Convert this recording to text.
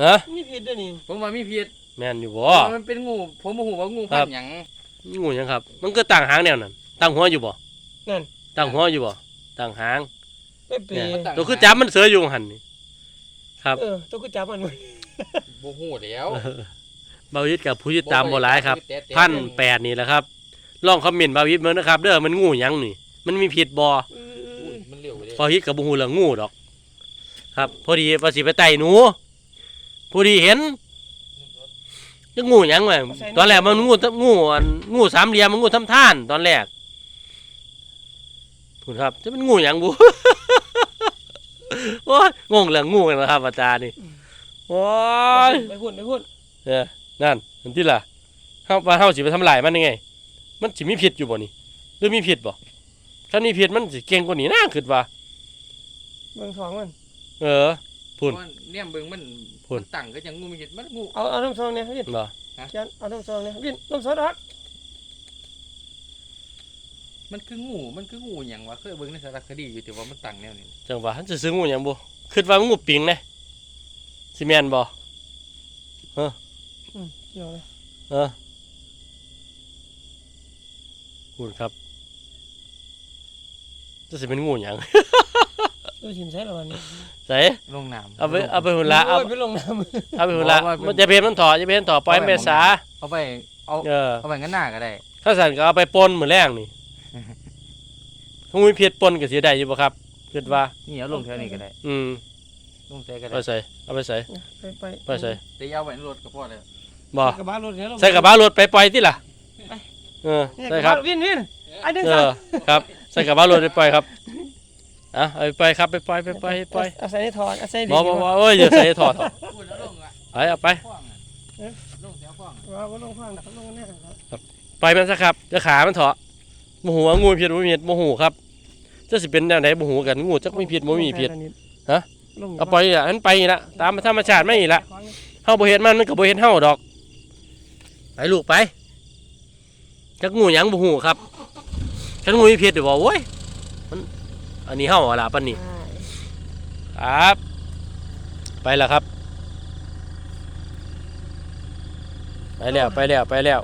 ฮะมีผิดด้วยนี่ผมว่ามีพิษแม่นอยู่บ่ว่ามันเป็นงู ผมบ่ฮู้ว่างูครัพับนธุ์หยังงูหยังครับ มันก็ต่างหางแนวนั้นต่างหัวอยู่บ่นั่นต่างหัวอยู่บ่ต่างหางไม่เปย์ตัวคือจับมันเสืออยู่หั่นนี่ครับเออตัวคือจับมันไว้บ่ฮู้แล้วเบาวิทกับผู้ติดตามบ่หลายครับแต่แต่พันแปดนี่แหละครับลองคอมเมนต์บาวิทเบิ่งนะครับเด้อมันงูหยังนี่ มันมีพิษบ่อือุ้ยมมันเร็วไปเลยพอฮิตกับบ่ฮู้เรื่องงูดอก ครับ พอดีว่าสิไปไต่หนู พอดีเห็นจะงูหยังวะตอนแรกมันงูงูอันงูสามเหลี่ยมมันงูทำท่าน ตอนแรกคุณครับ จะเป็นงูหยังบุโอ้ยงงเรื่องงูกันนะครับอาจารย์นี่โอ้ยไปพูดไปพูดเออนั่นเห็นที่ล่ะเฮาว่าเฮาสิไปทำลายมันยังไง มันสิมีพิษอยู่บ่นี่หรือมีพิษบ่ถ้ามีพิษมันสิเก่งกว่านี้นะคิดว่าเบิ่งท้องมัน เออ พุ่นเพราะว่าเนี่ยเบิ่งมันพุ่นมันตั้งก็จังงูมีพิษมันงูเอาเอาน้ำซองเนี่ยวินบ่เขียนเอาน้ำซองเนี่ยวินน้ำซองฮักมันคืองูมันคืองูหยังวะเคยเบิ่งในสารคดีอยู่แต่ว่ามันตั้งแนวนี้จังว่ามันจะซื้องูหยังบ่คิดว่ามันงูปิงนะสิแม่นบ่อืมเกี่ยวเลยเออพูดครับจะสิเป็นงูหยัง ดูหิมใช่หรอวันนี้ใส่ลงน้ำเอาไปเอาไปหุ่นละเอาโยไปลงน้ำเอาไปหุ่นละมันจะเพนมันถอจะเพนถอปล่อยมันไปสาเอาไปเอาเออเอาไปงั้นหน้าก็ได้ถ้าสั่นก็เอาไปปนมื้อแรงนี่คงมีเพียรปนก็สิได้อยู่บ่ครับคิดว่านี่เอาลงแถวนี้ก็ได้ อืมลงใส่ก็ไปได้ใส่เอาไปใส่ไปไปไปใส่แต่อยาเอาไว้ในรถก็พอแล้วบ่กระบะรถเนี่ยเราใส่กระบะรถไปปล่อยติล่ะเออเนี่ยใส่ครับกะะวินวินไอ้เด้งเอซะอครับใส่กระบะรถไปปล่อยครับ อะเอาไปปล่อยครับไปปล่อยไปปล่อยไปปล่อยเอาใส่ในถอดเอาใส่บ่บ่บ่เอ้ยอย่าใส่ถอดถอดพูดแล้วลงอะไปเอาไปฟ้องอะลงแถวฟ้องอะว่าว่าลงข้างดับลงแน่ครับไปมันซะครับจะขามันเถาะโมโหว่างูมีพิษบ่มีพิษโมโหครับจะสิเป็นแนวไหนโมโหกันงูจักมีพิษบ่มีพิษฮะลงเอาปล่อยอะอันไปนี่ละตามธรรมชาติไม่นี่ละเฮาบ่เฮ็ดมันมันก็บ่เฮ็ดเฮาดอก ไปลูกไปจักงูหยังบ่ฮู้ครับคันงูมีพิษเดี๋ยวบ่โอ้ยมัน อันนี้เฮาอะล่ะปานนี้ครับ ไปแล้วครับ ไปแล้วไปแล้วไปแล้ว